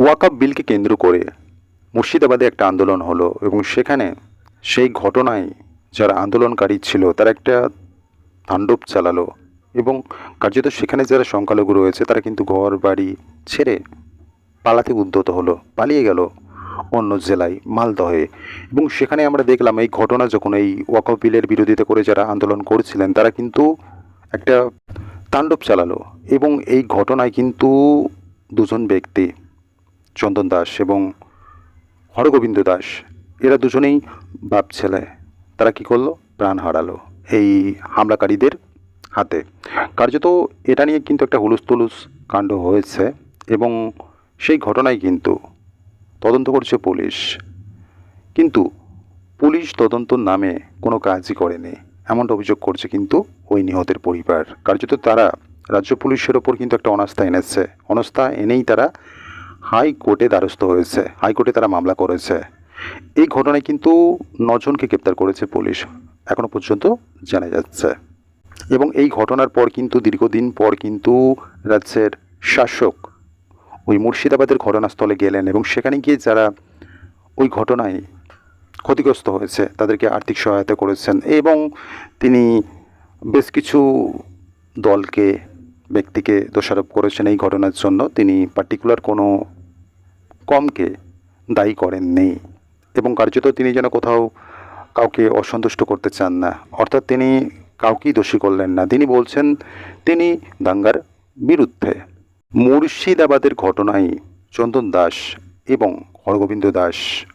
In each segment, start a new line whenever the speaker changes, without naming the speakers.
ওয়াকাব বিলকে কেন্দ্র করে মুর্শিদাবাদে একটা আন্দোলন হলো এবং সেখানে সেই ঘটনায় যারা আন্দোলনকারী ছিল, তারা একটা তাণ্ডব চালালো এবং কার্যত সেখানে যারা সংখ্যালঘু রয়েছে, তারা কিন্তু ঘর বাড়ি ছেড়ে পালাতে উদ্যত হলো, পালিয়ে গেল অন্য জেলায়, মালদহে। এবং সেখানে আমরা দেখলাম এই ঘটনা যখন এই ওয়াকফ বিলের বিরোধিতা করে যারা আন্দোলন করছিলেন, তারা কিন্তু একটা তাণ্ডব চালালো এবং এই ঘটনায় কিন্তু দুজন ব্যক্তি চন্দন দাস এবং হরগোবিন্দ দাস, এরা দুজনেই বাপ ছেলে। তারা কি করল? প্রাণ হারালো এই হামলাকারীদের হাতে। কার্যত এটা নিয়ে কিন্তু একটা হুলুস তুলুস কাণ্ড হয়েছে এবং সেই ঘটনায় কিন্তু তদন্ত করছে পুলিশ। কিন্তু পুলিশ তদন্ত নামে কোনো কাজই করেনি। এমনটা অভিযোগ করছে কিন্তু ওই নিহতের পরিবার। কার্যত তারা রাজ্য পুলিশের ওপর কিন্তু একটা অনাস্থা এনেছে। অনাস্থা এনেই তারা হাইকোর্টে দ্বারস্থ হয়েছে। হাইকোর্টে তারা মামলা করেছে। এই ঘটনায় কিন্তু নজনকে গ্রেপ্তার করেছে পুলিশ। এখনও পর্যন্ত জানা যাচ্ছে। এবং এই ঘটনার পর কিন্তু দীর্ঘদিন পর কিন্তু রাজ্যের শাসক ওই মুর্শিদাবাদের ঘটনাস্থলে গেলেন এবং সেখানে গিয়ে যারা ওই ঘটনায় ক্ষতিগ্রস্ত হয়েছে, তাদেরকে আর্থিক সহায়তা করেছেন এবং তিনি বেশ কিছু দলকে ব্যক্তিকে দোষারোপ করেছেন এই ঘটনার জন্য তিনি পার্টিকুলার কোনো কমকে দায়ী করেননি এবং কার্যত তিনি যেন কোথাও কাউকে অসন্তুষ্ট করতে চান না। অর্থাৎ তিনি কাউকেই দোষী করলেন না। তিনি বলছেন, তিনি দাঙ্গার বিরুদ্ধে মুর্শিদাবাদের ঘটনায় চন্দন দাস এবং হরগোবিন্দ দাস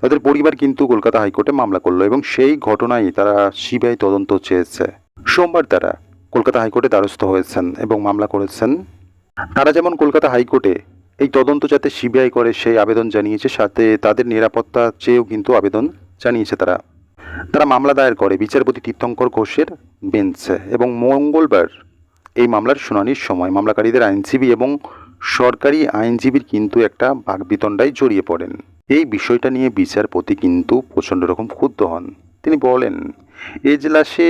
তাদের পরিবার কিন্তু কলকাতা হাইকোর্টে মামলা করল এবং সেই ঘটনায় তারা সিবিআই তদন্ত চেয়েছে। সোমবার তারা কলকাতা হাইকোর্টে দ্বারস্থ হয়েছেন এবং মামলা করেছেন। তারা যেমন কলকাতা হাইকোর্টে এই তদন্ত যাতে সিবিআই করে সেই আবেদন জানিয়েছে, সাথে তাদের নিরাপত্তা চেয়েও কিন্তু আবেদন জানিয়েছে তারা। তারা মামলা দায়ের করে বিচারপতি তীর্থঙ্কর ঘোষের বেঞ্চে এবং মঙ্গলবার এই মামলার শুনানির সময় মামলাকারীদের আইনজীবী এবং সরকারি আইনজীবীর কিন্তু একটা বাগবিতণ্ডায় জড়িয়ে পড়েন। এই বিষয়টা নিয়ে বিচারপতি কিন্তু প্রচণ্ড রকম ক্ষুব্ধ হন। তিনি বলেন, এজলাসে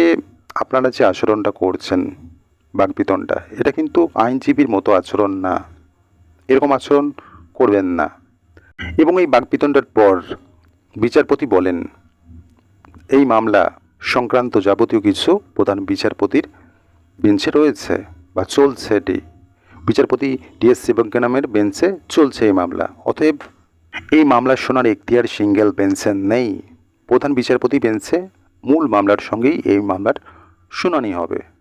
আপনারা যে আচরণটা করছেন বাগবিতণ্ডা এটা কিন্তু আইনজীবীর মতো আচরণ না। এরকম আচরণ করবেন না। এবং এই বাগবিতণ্ডার পর বিচারপতি বলেন, এই মামলা সংক্রান্ত যাবতীয় কিছু প্রধান বিচারপতির বেঞ্চে রয়েছে বা চলছে এটি। বিচারপতি ডিএস শিবজ্ঞ নামের বেঞ্চে চলছে এই মামলা। অতএব এই মামলার শোনার এখতিয়ার সিঙ্গেল বেঞ্চে নেই। প্রধান বিচারপতি বেঞ্চে মূল মামলার সঙ্গেই এই মামলার শুনানি হবে।